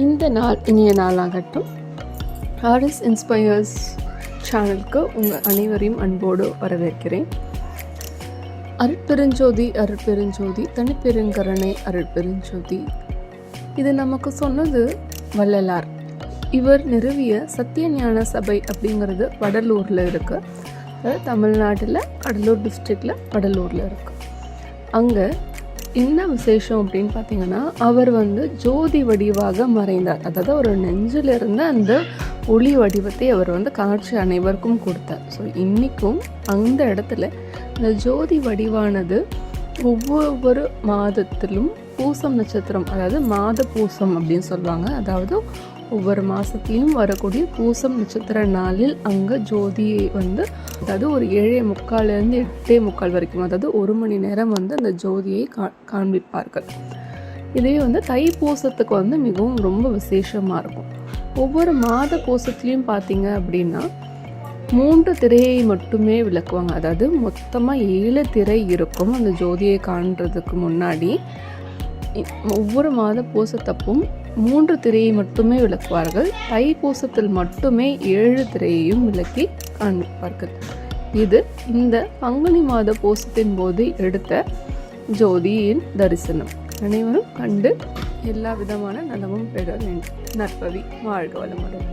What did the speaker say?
இந்த நாள் இனிய நாளாகட்டும். ஆர்எஸ் இன்ஸ்பயர்ஸ் சேனலுக்கு உங்கள் அனைவரையும் அன்போடு வரவேற்கிறேன். அருட்பெருஞ்சோதி அருட்பெருஞ்சோதி தனிப்பெருங்கரணை அருட்பெருஞ்சோதி. இது நமக்கு சொன்னது வள்ளலார். இவர் நிறுவிய சத்தியஞான சபை அப்படிங்கிறது வடலூரில் இருக்குது தமிழ்நாட்டில் கடலூர் டிஸ்ட்ரிக்டில் வடலூரில் இருக்குது அங்கே என்ன விசேஷம் அப்படின்னு பார்த்தீங்கன்னா அவர் வந்து ஜோதி வடிவாக மறைந்தார். அதாவது ஒரு நெஞ்சிலிருந்து அந்த ஒளி வடிவத்தை அவர் வந்து காட்சி அனைவருக்கும் கொடுத்தார். ஸோ இன்றைக்கும் அந்த இடத்துல இந்த ஜோதி வடிவானது ஒவ்வொரு மாதத்திலும் பூசம் நட்சத்திரம் அதாவது மாத பூசம் அப்படின்னு சொல்லுவாங்க. அதாவது ஒவ்வொரு மாதத்துலேயும் வரக்கூடிய பூசம் நட்சத்திர நாளில் அங்கே ஜோதியை வந்து அதாவது ஒரு ஏழே முக்கால்லேருந்து எட்டே முக்கால் வரைக்கும் அதாவது ஒரு மணி நேரம் வந்து அந்த ஜோதியை கா காண்பிப்பார்கள். இதே வந்து தைப்பூசத்துக்கு வந்து மிகவும் ரொம்ப விசேஷமாக இருக்கும். ஒவ்வொரு மாத பூசத்துலேயும் பார்த்தீங்க அப்படின்னா மூன்று திரையை மட்டுமே விளக்குவாங்க. அதாவது மொத்தமாக ஏழு திரை இருக்கும் அந்த ஜோதியை காண்றதுக்கு முன்னாடி. ஒவ்வொரு மாத பூசத்தப்பும் மூன்று திரையை மட்டுமே விளக்குவார்கள். தை பூசத்தில் மட்டுமே ஏழு திரையையும் விளக்கி காண்பிப்பார்கள் இது இந்த பங்குனி மாத பூசத்தின் போது எடுத்த ஜோதியின் தரிசனம். அனைவரும் கண்டு எல்லா விதமான நலமும் பெற வேண்டும். நற்பவி வாழ்க வளமுடன்.